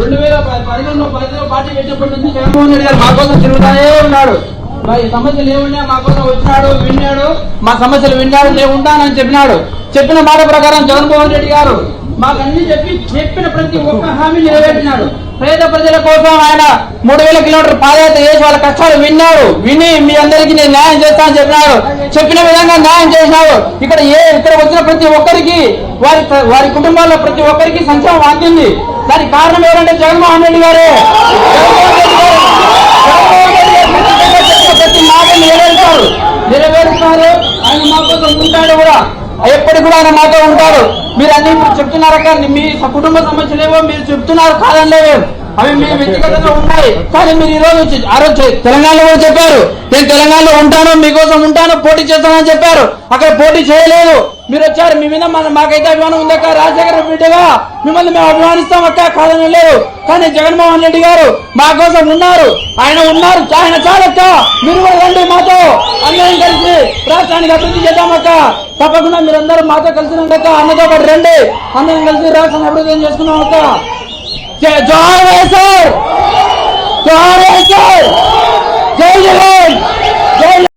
రెండు వేల ప- పదిహేను పదిహేను పార్టీ పెట్టినప్పటి నుంచి జగన్మోహన్ రెడ్డి గారు మా కోసం తిరుగుతానే ఉన్నాడు. మరి సమస్యలు ఏమున్నా మా కోసం వచ్చినాడు విన్నాడు మా సమస్యలు విన్నాడు నేను ఉంటానని చెప్పినాడు. చెప్పిన మాట ప్రకారం జగన్మోహన్ రెడ్డి గారు మాకు అన్ని చెప్పి చెప్పిన ప్రతి ఒక్క హామీ నెరవేర్చినాడు. పేద ప్రజల కోసం ఆయన మూడు వేల కిలోమీటర్ పాదయాత్ర చేసి వాళ్ళ కష్టాలు విన్నారు విని మీ అందరికీ నేను న్యాయం చేస్తానని చెప్పినాడు. చెప్పిన విధంగా న్యాయం చేసినారు ఇక్కడ ఏ ఇక్కడ వచ్చిన ప్రతి ఒక్కరికి వారి వారి కుటుంబాల్లో ప్రతి ఒక్కరికి సంక్షేమం అందింది. దానికి కారణం ఎవరంటే జగన్మోహన్ రెడ్డి గారే. గారు. ప్రతి మాట నెరవేరుస్తారు. నెరవేరుస్తారు. ఆయన మా కోసం ఉంటాడు కూడా. ఎప్పటికి కూడా ఆయన మాతో ఉంటాడు. మీరు అన్ని ఇప్పుడు చెప్తున్నారు కానీ మీ కుటుంబ సమస్యలు ఏవో మీరు చెప్తున్నారు కాదని లేవు అవి మీ వ్యక్తిగతంగా ఉన్నాయి. కానీ మీరు ఈ రోజు వచ్చి- ఆ రోజు తెలంగాణలో కూడా చెప్పారు. నేను తెలంగాణలో ఉంటాను మీకోసం ఉంటాను పోటీ చేస్తానని చెప్పారు. అక్కడ పోటీ చేయలేదు. మీరు వచ్చారు మీ మీద మన మాకైతే అభిమానం ఉందక్క రాజశేఖర రెడ్డిగా మిమ్మల్ని మేము అభిమానిస్తాం అక్క. కాదని లేదు. కానీ జగన్మోహన్ రెడ్డి గారు మా కోసం ఉన్నారు. ఆయన ఉన్నారు. ఆయన చాలక్క మీరు రండి మాతో. అందరం కలిసి రాష్ట్రానికి అభివృద్ధి చేద్దామక్క తప్పకుండా మీరందరూ మాతో కలిసి రండి అక్క. అన్నతో పాటు రండి. అందరం కలిసి రాష్ట్రాన్ని అభివృద్ధి చేసుకున్నాం అక్క. జై జోహార్ వైఎస్ఆర్!